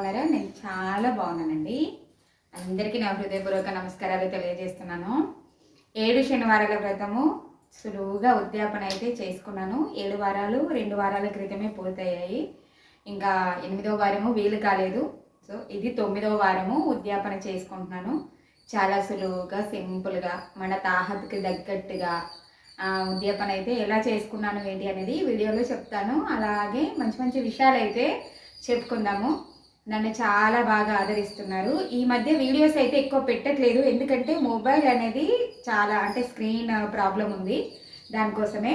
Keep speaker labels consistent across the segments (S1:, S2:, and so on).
S1: బాగున్నారా నేను చాలా బాగున్నానండి. అందరికీ నా హృదయపూర్వక నమస్కారాలు తెలియజేస్తున్నాను. ఏడు శనివారాల వ్రతము సులువుగా ఉద్యాపన అయితే చేసుకున్నాను. ఏడు వారాలు రెండు వారాల క్రితమే పూర్తయ్యాయి. ఇంకా ఎనిమిదో వారము వీలు కాలేదు. సో ఇది తొమ్మిదో వారము ఉద్యాపన చేసుకుంటున్నాను. చాలా సులువుగా సింపుల్గా మన తాహత్కి తగ్గట్టుగా ఉద్యాపన అయితే ఎలా చేసుకున్నాను ఏంటి అనేది వీడియోలో చెప్తాను. అలాగే మంచి మంచి విషయాలు అయితే చెప్పుకుందాము. నన్ను చాలా బాగా ఆదరిస్తున్నారు. ఈ మధ్య వీడియోస్ అయితే ఎక్కువ పెట్టట్లేదు. ఎందుకంటే మొబైల్ అనేది చాలా అంటే స్క్రీన్ ప్రాబ్లం ఉంది. దానికోసమే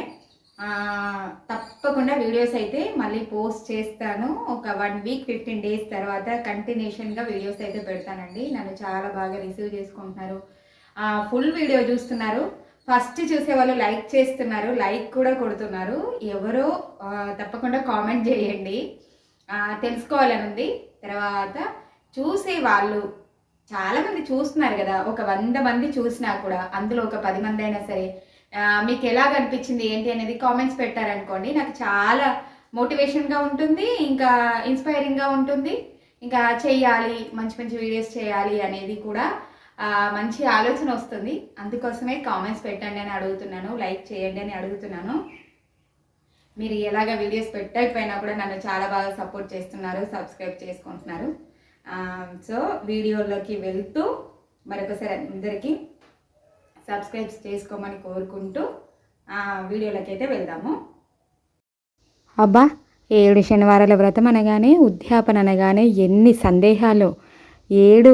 S1: తప్పకుండా వీడియోస్ అయితే మళ్ళీ పోస్ట్ చేస్తాను. ఒక వన్ వీక్ ఫిఫ్టీన్ డేస్ తర్వాత కంటిన్యూషన్గా వీడియోస్ అయితే పెడతానండి. నన్ను చాలా బాగా రిసీవ్ చేసుకుంటున్నారు. ఫుల్ వీడియో చూస్తున్నారు. ఫస్ట్ చూసే వాళ్ళు లైక్ చేస్తున్నారు. లైక్ కూడా కొడుతున్నారు. ఎవరో తప్పకుండా కామెంట్ చేయండి. తెలుసుకోవాలని ఉంది. తర్వాత చూసే వాళ్ళు చాలామంది చూస్తున్నారు కదా ఒక వంద మంది చూసినా కూడా అందులో ఒక పది మంది అయినా సరే మీకు ఎలా అనిపించింది ఏంటి అనేది కామెంట్స్ పెట్టారనుకోండి నాకు చాలా మోటివేషన్గా ఉంటుంది ఇంకా ఇన్స్పైరింగ్గా ఉంటుంది. ఇంకా చేయాలి మంచి మంచి వీడియోస్ చేయాలి అనేది కూడా మంచి ఆలోచన వస్తుంది. అందుకోసమే కామెంట్స్ పెట్టండి అని అడుగుతున్నాను లైక్ చేయండి అని అడుగుతున్నాను. మీరు ఎలాగ వీడియోస్ పెట్టకపోయినా కూడా నన్ను చాలా బాగా సపోర్ట్ చేస్తున్నారు సబ్స్క్రైబ్ చేసుకుంటున్నారు. సో వీడియోలోకి వెళ్తూ మరొకసారి అందరికీ సబ్స్క్రైబ్ చేసుకోమని కోరుకుంటూ వీడియోలోకి అయితే వెళ్దాము.
S2: అబ్బా ఏడు శనివారాల వ్రతం అనగానే ఉద్యాపన అనగానే ఎన్ని సందేహాలు. ఏడు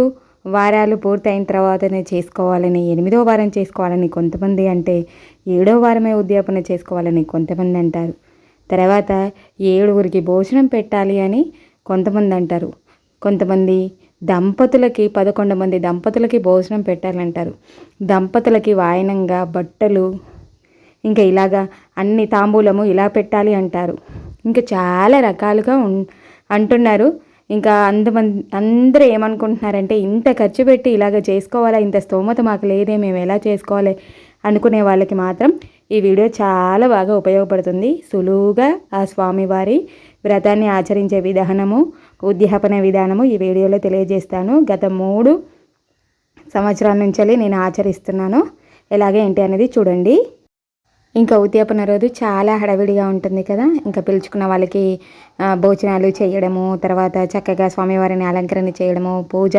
S2: వారాలు పూర్తయిన తర్వాతనే చేసుకోవాలని ఎనిమిదో వారం చేసుకోవాలని కొంతమంది అంటే ఏడో వారమే ఉద్యాపన చేసుకోవాలని కొంతమంది అంటారు. తర్వాత ఏడుగురికి భోజనం పెట్టాలి అని కొంతమంది అంటారు. కొంతమంది దంపతులకి పదకొండు మంది దంపతులకి భోజనం పెట్టాలంటారు. దంపతులకి వాయనంగా బట్టలు ఇంకా ఇలాగా అన్ని తాంబూలము ఇలా పెట్టాలి అంటారు. ఇంకా చాలా రకాలుగా ఉన్ అంటున్నారు. ఇంకా అందమంది అందరూ ఏమనుకుంటున్నారంటే ఇంత ఖర్చు పెట్టి ఇలాగ చేసుకోవాలా ఇంత స్తోమత మాకు లేదే మేము ఎలా చేసుకోవాలి అనుకునే వాళ్ళకి మాత్రం ఈ వీడియో చాలా బాగా ఉపయోగపడుతుంది. సులువుగా ఆ స్వామివారి వ్రతాన్ని ఆచరించే విధానము ఉద్యాపన విధానము ఈ వీడియోలో తెలియజేస్తాను. గత మూడు సంవత్సరాల నుంచి నేను ఆచరిస్తున్నాను. ఎలాగే ఏంటి అనేది చూడండి. ఇంకా ఉద్యాపన రోజు చాలా హడావిడిగా ఉంటుంది కదా. ఇంకా పిలుచుకున్న వాళ్ళకి భోజనాలు చేయడము తర్వాత చక్కగా స్వామివారిని అలంకరణ చేయడము పూజ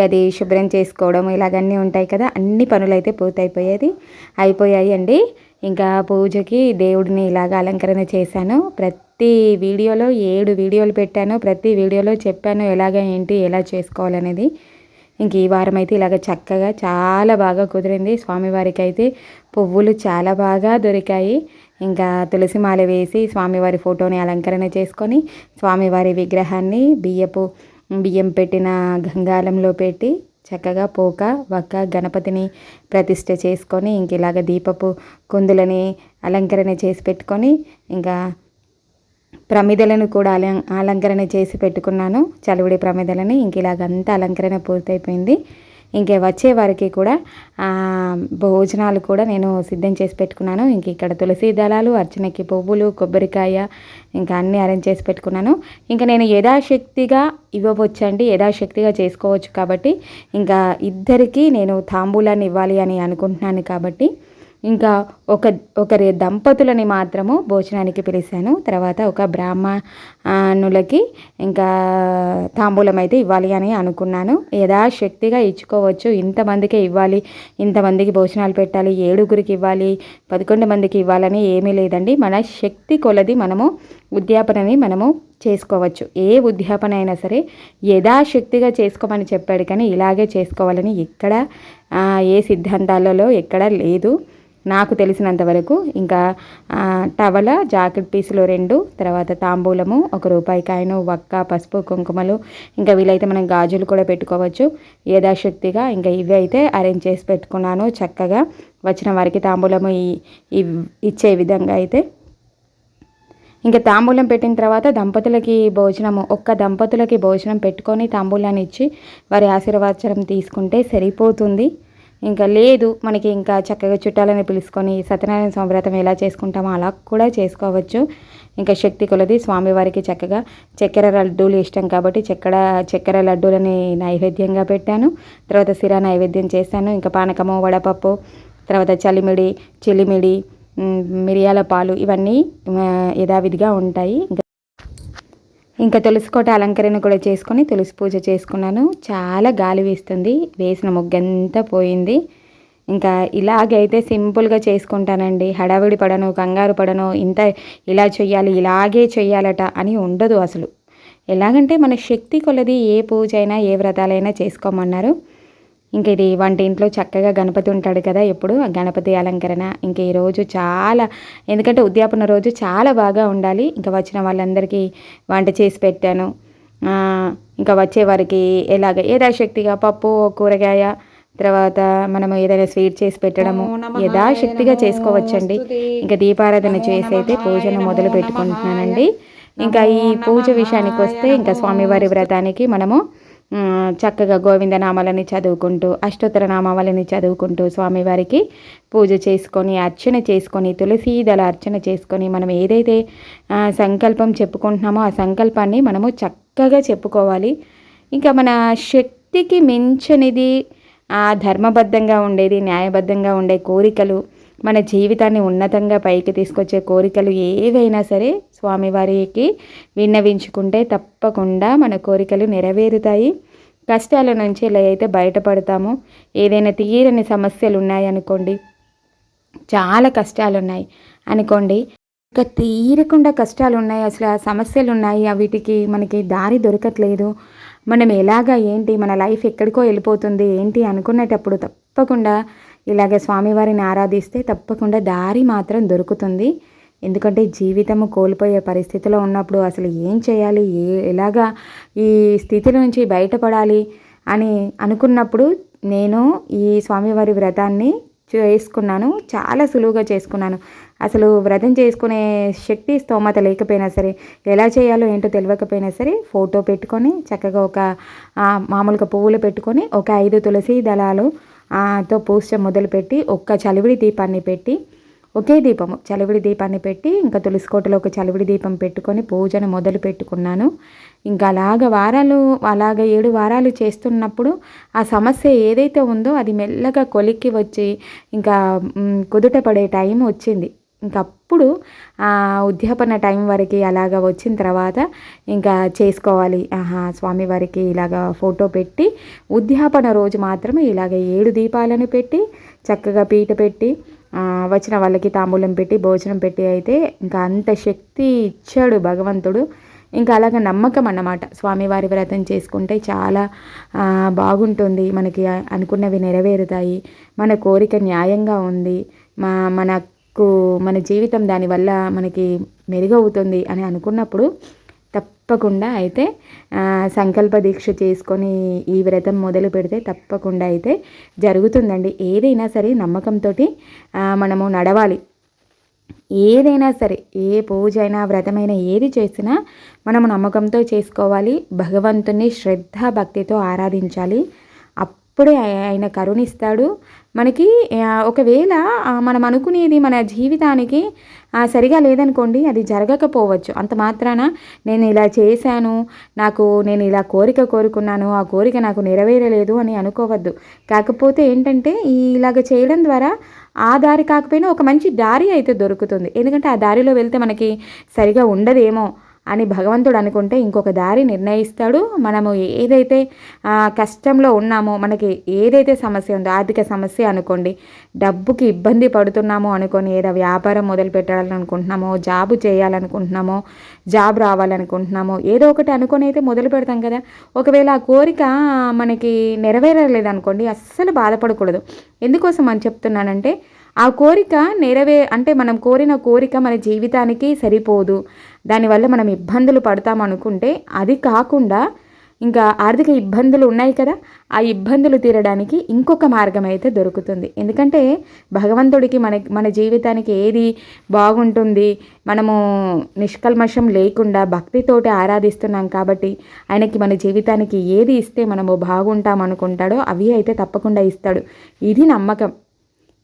S2: గది శుభ్రం చేసుకోవడం ఇలాగన్నీ ఉంటాయి కదా. అన్ని పనులు అయితే పూర్తయిపోయేది అయిపోయాయి అండి ఇంకా పూజకి దేవుడిని ఇలాగ అలంకరణ చేశాను. ప్రతి వీడియోలో ఏడు వీడియోలు పెట్టాను. ప్రతి వీడియోలో చెప్పాను ఎలాగ ఏంటి ఎలా చేసుకోవాలనేది. ఇంక ఈ వారం అయితే ఇలాగ చక్కగా చాలా బాగా కుదిరింది. స్వామివారికి అయితే పువ్వులు చాలా బాగా దొరికాయి. ఇంకా తులసి మాల వేసి స్వామివారి ఫోటోని అలంకరణ చేసుకొని స్వామివారి విగ్రహాన్ని బియ్యపు బియ్యం పెట్టిన గంగాలంలో పెట్టి చక్కగా పోక వక్క గణపతిని ప్రతిష్ట చేసుకొని ఇంక ఇలాగ దీపపు కుందులని అలంకరణ చేసి పెట్టుకొని ఇంకా ప్రమిదలను కూడా అలం అలంకరణ చేసి పెట్టుకున్నాను. చలివిడి ప్రమిదలని ఇంక ఇలాగంతా అలంకరణ పూర్తయిపోయింది. ఇంకే వచ్చే వారికి కూడా భోజనాలు కూడా నేను సిద్ధం చేసి పెట్టుకున్నాను. ఇంక ఇక్కడ తులసి దళాలు అర్చనకి పువ్వులు కొబ్బరికాయ ఇంకా అన్నీ అరేంజ్ చేసి పెట్టుకున్నాను. ఇంకా నేను యథాశక్తిగా ఇవ్వవచ్చండి యథాశక్తిగా చేసుకోవచ్చు కాబట్టి ఇంకా ఇద్దరికి నేను తాంబూలాన్ని ఇవ్వాలి అని అనుకుంటున్నాను కాబట్టి ఇంకా ఒక ఒకరి దంపతులని మాత్రము భోజనానికి పిలిచాను. తర్వాత ఒక బ్రాహ్మణులకి ఇంకా తాంబూలం అయితే ఇవ్వాలి అని అనుకున్నాను. యథాశక్తిగా ఇచ్చుకోవచ్చు. ఇంతమందికే ఇవ్వాలి. ఇంతమందికి భోజనాలు పెట్టాలి. ఏడుగురికి ఇవ్వాలి. పదకొండు మందికి ఇవ్వాలని ఏమీ లేదండి. మన శక్తి కొలది మనము ఉద్యాపనని మనము చేసుకోవచ్చు. ఏ ఉద్యాపన అయినా సరే యథాశక్తిగా చేసుకోమని చెప్పాడు కానీ ఇలాగే చేసుకోవాలని ఇక్కడ ఏ సిద్ధాంతాలలో ఎక్కడ లేదు. నాకు తెలిసినంత వరకు ఇంకా టవల జాకెట్ పీసులు రెండు తర్వాత తాంబూలము ఒక రూపాయి కాయను వక్క పసుపు కుంకుమలు ఇంకా వీలైతే మనం గాజులు కూడా పెట్టుకోవచ్చు. యథాశక్తిగా ఇంకా ఇవి అయితే అరేంజ్ చేసి పెట్టుకున్నాను చక్కగా. వచ్చిన వారికి తాంబూలము ఇచ్చే విధంగా అయితే. ఇంకా తాంబూలం పెట్టిన తర్వాత దంపతులకి భోజనము ఒక్క దంపతులకి భోజనం పెట్టుకొని తాంబూలాన్ని ఇచ్చి వారి ఆశీర్వచనం తీసుకుంటే సరిపోతుంది. ఇంకా లేదు మనకి ఇంకా చక్కగా చుట్టాలని పిలుచుకొని సత్యనారాయణ స్వామి వ్రతం ఎలా చేసుకుంటామో అలా కూడా చేసుకోవచ్చు. ఇంకా శక్తి కొలది స్వామివారికి చక్కగా చక్కెర లడ్డూలు ఇష్టం కాబట్టి చక్కెర చక్కెర లడ్డూలని నైవేద్యంగా పెట్టాను. తర్వాత సిరా నైవేద్యం చేశాను. ఇంకా పానకము వడపప్పు తర్వాత చలిమిడి చిలిమిడి మిరియాల పాలు ఇవన్నీ యథావిధిగా ఉంటాయి. ఇంకా తులసికోట తులసి కోట అలంకరణ కూడా చేసుకొని తులసి పూజ చేసుకున్నాను. చాలా గాలి వేస్తుంది. వేసిన ముగ్గంతా పోయింది. ఇంకా ఇలాగైతే సింపుల్గా చేసుకుంటానండి. హడావిడి పడను కంగారు పడను. ఇంత ఇలా చెయ్యాలి ఇలాగే చెయ్యాలట అని ఉండదు అసలు. ఎలాగంటే మన శక్తి కొలది ఏ పూజ అయినా ఏ వ్రతాలైనా చేసుకోమన్నారు. ఇంక ఇది వంటింట్లో చక్కగా గణపతి ఉంటాడు కదా ఎప్పుడు గణపతి అలంకరణ. ఇంక ఈరోజు చాలా ఎందుకంటే ఉద్యాపన రోజు చాలా బాగా ఉండాలి. ఇంకా వచ్చిన వాళ్ళందరికీ వంట చేసి పెట్టాను. ఇంకా వచ్చే వారికి ఎలాగ యథాశక్తిగా పప్పు కూరగాయ తర్వాత మనము ఏదైనా స్వీట్ చేసి పెట్టడము యథాశక్తిగా చేసుకోవచ్చండి. ఇంకా దీపారాధన చేసి అయితే పూజను మొదలు పెట్టుకుంటున్నానండి ఇంకా ఈ పూజ విషయానికి వస్తే ఇంకా స్వామివారి వ్రతానికి మనము చక్కగా గోవింద నామాలని చదువుకుంటూ అష్టోత్తర నామావళిని చదువుకుంటూ స్వామివారికి పూజ చేసుకొని అర్చన చేసుకొని తులసి దళ అర్చన చేసుకొని మనం ఏదైతే సంకల్పం చెప్పుకుంటున్నామో ఆ సంకల్పాన్ని మనము చక్కగా చెప్పుకోవాలి. ఇంకా మన శక్తికి మించనిది ఆ ధర్మబద్ధంగా ఉండేది న్యాయబద్ధంగా ఉండే కోరికలు మన జీవితాన్ని ఉన్నతంగా పైకి తీసుకొచ్చే కోరికలు ఏవైనా సరే స్వామివారికి విన్నవించుకుంటే తప్పకుండా మన కోరికలు నెరవేరుతాయి. కష్టాల నుంచి ఎలా అయితే బయటపడతామో. ఏదైనా తీరని సమస్యలు ఉన్నాయనుకోండి చాలా కష్టాలు ఉన్నాయి అనుకోండి. ఇంకా తీరకుండా కష్టాలు ఉన్నాయి అసలు ఆ సమస్యలు ఉన్నాయి వీటికి మనకి దారి దొరకట్లేదు. మనం ఎలాగా ఏంటి మన లైఫ్ ఎక్కడికో వెళ్ళిపోతుంది ఏంటి అనుకునేటప్పుడు తప్పకుండా ఇలాగ స్వామివారిని ఆరాధిస్తే తప్పకుండా దారి మాత్రం దొరుకుతుంది. ఎందుకంటే జీవితము కోల్పోయే పరిస్థితిలో ఉన్నప్పుడు అసలు ఏం చేయాలి? ఏ ఎలాగా ఈ స్థితి నుంచి బయటపడాలి అని అనుకున్నప్పుడు నేను ఈ స్వామివారి వ్రతాన్ని చేసుకున్నాను. చాలా సులువుగా చేసుకున్నాను. అసలు వ్రతం చేసుకునే శక్తి స్తోమత లేకపోయినా సరే ఎలా చేయాలో ఏంటో తెలియకపోయినా సరే ఫోటో పెట్టుకొని చక్కగా ఒక మామూలుగా పువ్వులు పెట్టుకొని ఒక ఐదు తులసి దళాలు తో పూజ మొదలుపెట్టి ఒక్క చలివిడి దీపాన్ని పెట్టి ఒకే దీపము. చలివిడి దీపాన్ని పెట్టి ఇంకా తులసికోటలో ఒక చలివిడి దీపం పెట్టుకొని పూజను మొదలు పెట్టుకున్నాను. ఇంకా అలాగ వారాలు అలాగ ఏడు వారాలు చేస్తున్నప్పుడు ఆ సమస్య ఏదైతే ఉందో అది మెల్లగా కొలిక్కి వచ్చి ఇంకా కుదుట పడే టైం వచ్చింది. ఇంకప్పుడు ఆ ఉద్యాపన టైం వరకు అలాగ వచ్చిన తర్వాత ఇంకా చేసుకోవాలి. ఆహా స్వామివారికి ఇలాగ ఫోటో పెట్టి ఉద్యాపన రోజు మాత్రమే ఇలాగ ఏడు దీపాలను పెట్టి చక్కగా పీట పెట్టి వచ్చిన వాళ్ళకి తాంబూలం పెట్టి భోజనం పెట్టి అయితే ఇంకా అంత శక్తి ఇచ్చాడు భగవంతుడు. ఇంకా అలాగ నమ్మకం అన్నమాట. స్వామివారి వ్రతం చేసుకుంటే చాలా బాగుంటుంది. మనకి అనుకున్నవి నెరవేరుతాయి. మన కోరిక న్యాయంగా ఉంది. మా మనకు మన జీవితం దానివల్ల మనకి మెరుగవుతుంది అని అనుకున్నప్పుడు తప్పకుండా అయితే సంకల్ప దీక్ష చేసుకొని ఈ వ్రతం మొదలు పెడితే తప్పకుండా అయితే జరుగుతుందండి. ఏదైనా సరే నమ్మకంతో మనము నడవాలి. ఏదైనా సరే ఏ పూజ అయినా వ్రతమైనా ఏది చేసినా మనము నమ్మకంతో చేసుకోవాలి. భగవంతుని శ్రద్ధ భక్తితో ఆరాధించాలి. అప్పుడే ఆయన కరుణిస్తాడు. మనకి ఒకవేళ మనం అనుకునేది మన జీవితానికి సరిగా లేదనుకోండి అది జరగకపోవచ్చు. అంత మాత్రాన నేను ఇలా చేశాను నాకు నేను ఇలా కోరిక కోరుకున్నాను ఆ కోరిక నాకు నెరవేరలేదు అని అనుకోవద్దు. కాకపోతే ఏంటంటే ఈ ఇలాగ చేయడం ద్వారా ఆ దారి కాకపోయినా ఒక మంచి దారి అయితే దొరుకుతుంది. ఎందుకంటే ఆ దారిలో వెళ్తే మనకి సరిగా ఉండదేమో. అని భగవంతుడు అనుకుంటే ఇంకొక దారి నిర్ణయిస్తాడు. మనము ఏదైతే కష్టంలో ఉన్నామో మనకి ఏదైతే సమస్య ఉందో ఆర్థిక సమస్య అనుకోండి డబ్బుకి ఇబ్బంది పడుతున్నామో అనుకొని ఏదో వ్యాపారం మొదలు పెట్టాలనుకుంటున్నామో జాబు చేయాలనుకుంటున్నామో జాబ్ రావాలనుకుంటున్నామో ఏదో ఒకటి అనుకొని అయితే మొదలు పెడతాం కదా. ఒకవేళ ఆ కోరిక మనకి నెరవేరలేదు అనుకోండి అస్సలు బాధపడకూడదు. ఎందుకోసం అని చెప్తున్నానంటే ఆ కోరిక నెరవే అంటే మనం కోరిన కోరిక మన జీవితానికి సరిపోదు. దానివల్ల మనం ఇబ్బందులు పడతాం అనుకుంటే అది కాకుండా ఇంకా ఆర్థిక ఇబ్బందులు ఉన్నాయి కదా ఆ ఇబ్బందులు తీరడానికి ఇంకొక మార్గం అయితే దొరుకుతుంది. ఎందుకంటే భగవంతుడికి మన మన జీవితానికి ఏది బాగుంటుంది మనము నిష్కల్మషం లేకుండా భక్తితోటి ఆరాధిస్తున్నాం కాబట్టి ఆయనకి మన జీవితానికి ఏది ఇస్తే మనము బాగుంటాం అనుకుంటాడో అవి అయితే తప్పకుండా ఇస్తాడు. ఇది నమ్మకం.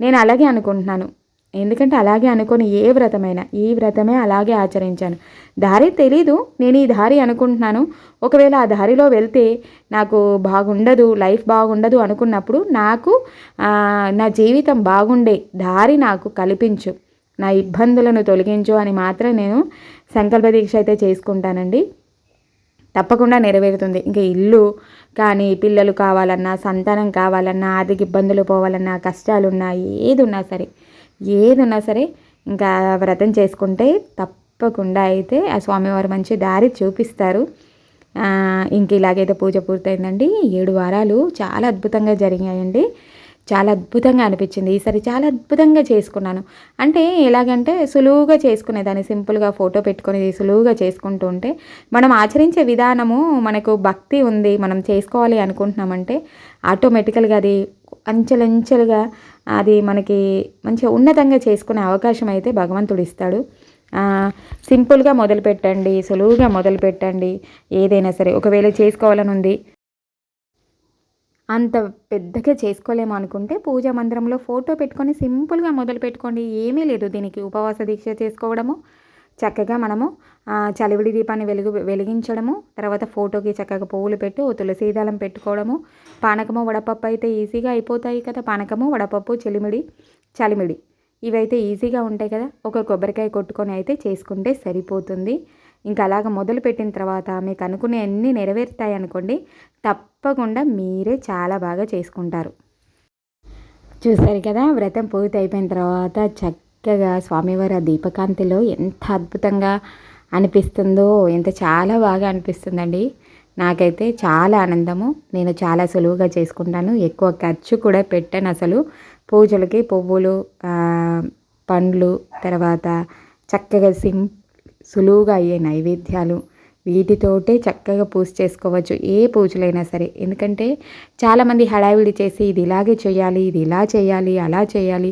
S2: నేను అలాగే అనుకుంటున్నాను. ఎందుకంటే అలాగే అనుకొని ఏ వ్రతమైనా ఈ వ్రతమే అలాగే ఆచరించాను. దారి తెలీదు నేను ఈ దారి అనుకుంటున్నాను. ఒకవేళ ఆ దారిలో వెళ్తే నాకు బాగుండదు లైఫ్ బాగుండదు అనుకున్నప్పుడు నాకు నా జీవితం బాగుండే దారి నాకు కల్పించు. నా ఇబ్బందులను తొలగించు అని మాత్రం నేను సంకల్ప దీక్ష అయితే చేసుకుంటానండి. తప్పకుండా నెరవేరుతుంది. ఇంకా ఇల్లు కానీ పిల్లలు కావాలన్నా సంతానం కావాలన్నా ఆర్థిక ఇబ్బందులు పోవాలన్నా కష్టాలున్నా ఏది ఉన్నా సరే ఏదన్నా సరే ఇంకా వ్రతం చేసుకుంటే తప్పకుండా అయితే ఆ స్వామివారు మంచి దారి చూపిస్తారు. ఇంక ఇలాగైతే పూజ పూర్తయిందండి. ఏడు వారాలు చాలా అద్భుతంగా జరిగాయండి. చాలా అద్భుతంగా అనిపించింది. ఈసారి చాలా అద్భుతంగా చేసుకున్నాను. అంటే ఎలాగంటే సులువుగా చేసుకునేదాన్ని. సింపుల్గా ఫోటో పెట్టుకొని సులువుగా చేసుకుంటూ ఉంటే మనం ఆచరించే విధానము మనకు భక్తి ఉంది. మనం చేసుకోవాలి అనుకుంటున్నామంటే ఆటోమేటికల్గా అది అంచెలంచెలుగా అది మనకి మంచిగా ఉన్నతంగా చేసుకునే అవకాశం అయితే భగవంతుడు ఇస్తాడు. సింపుల్గా మొదలు పెట్టండి సులువుగా మొదలు పెట్టండి ఏదైనా సరే. ఒకవేళ చేసుకోవాలని ఉంది అంత పెద్దగా చేసుకోలేము అనుకుంటే పూజా మందిరంలో ఫోటో పెట్టుకొని సింపుల్గా మొదలు పెట్టుకోండి. ఏమీ లేదు దీనికి ఉపవాస దీక్ష చేసుకోవడము చక్కగా మనము చలివిడి దీపాన్ని వెలుగు వెలిగించడము తర్వాత ఫోటోకి చక్కగా పువ్వులు పెట్టి ఓ దళం పెట్టుకోవడము పానకము వడపప్పు అయితే ఈజీగా అయిపోతాయి కదా. పానకము వడపప్పు చెలిమిడి చలిమిడి ఇవైతే ఈజీగా ఉంటాయి కదా. ఒక కొబ్బరికాయ కొట్టుకొని అయితే చేసుకుంటే సరిపోతుంది. ఇంకా అలాగ మొదలు పెట్టిన తర్వాత మీకు అనుకునే అన్నీ నెరవేరుతాయి అనుకోండి తప్పకుండా మీరే చాలా బాగా చేసుకుంటారు. చూసారు కదా వ్రతం పూర్తి అయిపోయిన తర్వాత చక్కగా స్వామివారి దీపకాంతిలో ఎంత అద్భుతంగా అనిపిస్తుందో ఎంత చాలా బాగా అనిపిస్తుందండి. నాకైతే చాలా ఆనందము. నేను చాలా సులువుగా చేసుకుంటాను. ఎక్కువ ఖర్చు కూడా పెట్టాను అసలు. పూజలకి పువ్వులు పండ్లు తర్వాత చక్కగా సింప్ సులువుగా అయ్యే నైవేద్యాలు. వీటితోటే చక్కగా పూజ చేసుకోవచ్చు. ఏ పూజలైనా సరే. ఎందుకంటే చాలామంది హడావిడి చేసి ఇది ఇలాగే చేయాలి ఇది ఇలా చేయాలి అలా చేయాలి.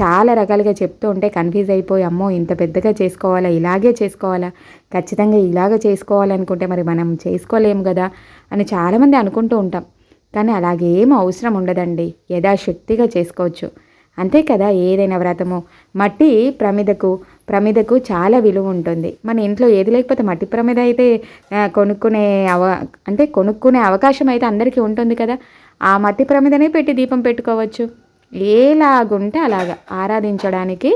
S2: చాలా రకాలుగా చెప్తూ ఉంటే కన్ఫ్యూజ్ అయిపోయి అమ్మో ఇంత పెద్దగా చేసుకోవాలా ఇలాగే చేసుకోవాలా ఖచ్చితంగా ఇలాగ చేసుకోవాలనుకుంటే మరి మనం చేసుకోలేము కదా అని చాలామంది అనుకుంటూ ఉంటాం. కానీ అలాగేం అవసరం ఉండదండి. యథాశక్తిగా చేసుకోవచ్చు. అంతే కదా ఏదైనా వ్రతము. మట్టి ప్రమిదకు ప్రమిదకు చాలా విలువ ఉంటుంది. మన ఇంట్లో ఏది లేకపోతే మట్టి ప్రమిద అయితే కొనుక్కునే అవ అంటే కొనుక్కునే అవకాశం అయితే అందరికీ ఉంటుంది కదా. ఆ మట్టి ప్రమిదనే పెట్టి దీపం పెట్టుకోవచ్చు. ఏలాగుంటే అలాగా ఆరాధించడానికి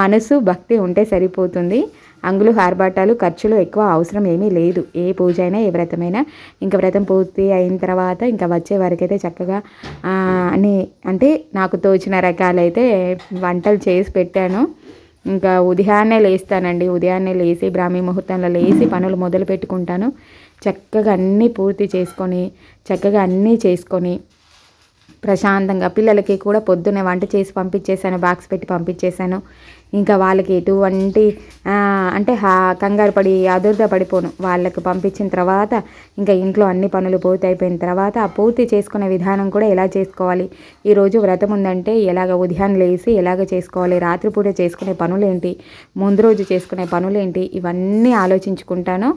S2: మనసు భక్తి ఉంటే సరిపోతుంది. అంగులు హార్బాటాలు ఖర్చులు ఎక్కువ అవసరం ఏమీ లేదు. ఏ పూజ అయినా ఏ వ్రతమైనా. ఇంకా వ్రతం పూర్తి అయిన తర్వాత ఇంకా వచ్చే వరకైతే చక్కగా అని అంటే నాకు తోచిన రకాలైతే వంటలు చేసి పెట్టాను. ఇంకా ఉదయాన్నే లేస్తానండి. ఉదయాన్నే లేచి బ్రాహ్మీ ముహూర్తంలో లేచి పనులు మొదలు పెట్టుకుంటాను. చక్కగా అన్నీ పూర్తి చేసుకొని చక్కగా అన్నీ చేసుకొని ప్రశాంతంగా పిల్లలకి కూడా పొద్దున్నే వంట చేసి పంపించేశాను బాక్స్ పెట్టి పంపించేశాను. ఇంకా వాళ్ళకి ఎటువంటి అంటే హా కంగారు పడి అదుర్ద పడిపోను. వాళ్ళకి పంపించిన తర్వాత ఇంకా ఇంట్లో అన్ని పనులు పూర్తి అయిపోయిన తర్వాత ఆ పూర్తి చేసుకునే విధానం కూడా ఎలా చేసుకోవాలి? ఈరోజు వ్రతం ఉందంటే ఎలాగ ఉదయాన్నే లేసి ఎలాగ చేసుకోవాలి? రాత్రిపూట చేసుకునే పనులేంటి? ముందు రోజు చేసుకునే పనులేంటి? ఇవన్నీ ఆలోచించుకుంటాను.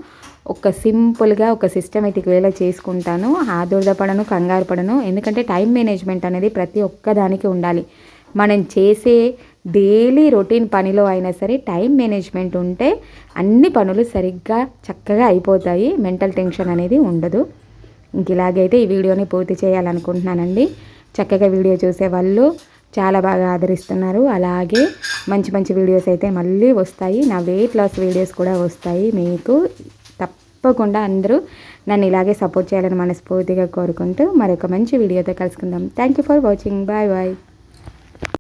S2: ఒక సింపుల్గా ఒక సిస్టమేటిక్ వేలో చేసుకుంటాను. ఆదుర్ద పడను కంగారు పడను. ఎందుకంటే టైం మేనేజ్మెంట్ అనేది ప్రతి ఒక్కదానికి ఉండాలి. మనం చేసే డైలీ రొటీన్ పనిలో అయినా సరే టైం మేనేజ్మెంట్ ఉంటే అన్ని పనులు సరిగ్గా చక్కగా అయిపోతాయి. మెంటల్ టెన్షన్ అనేది ఉండదు. ఇంక ఇలాగైతే ఈ వీడియోని పూర్తి చేయాలనుకుంటున్నానండి. చక్కగా వీడియో చూసే వాళ్ళు చాలా బాగా ఆదరిస్తున్నారు. అలాగే మంచి మంచి వీడియోస్ అయితే మళ్ళీ వస్తాయి. నా వెయిట్ లాస్ వీడియోస్ కూడా వస్తాయి. మీకు తప్పకుండా అందరూ నన్ను ఇలాగే సపోర్ట్ చేయాలని మనస్ఫూర్తిగా కోరుకుంటూ మరొక మంచి వీడియోతో కలుసుకుందాం. Thank you for watching bye bye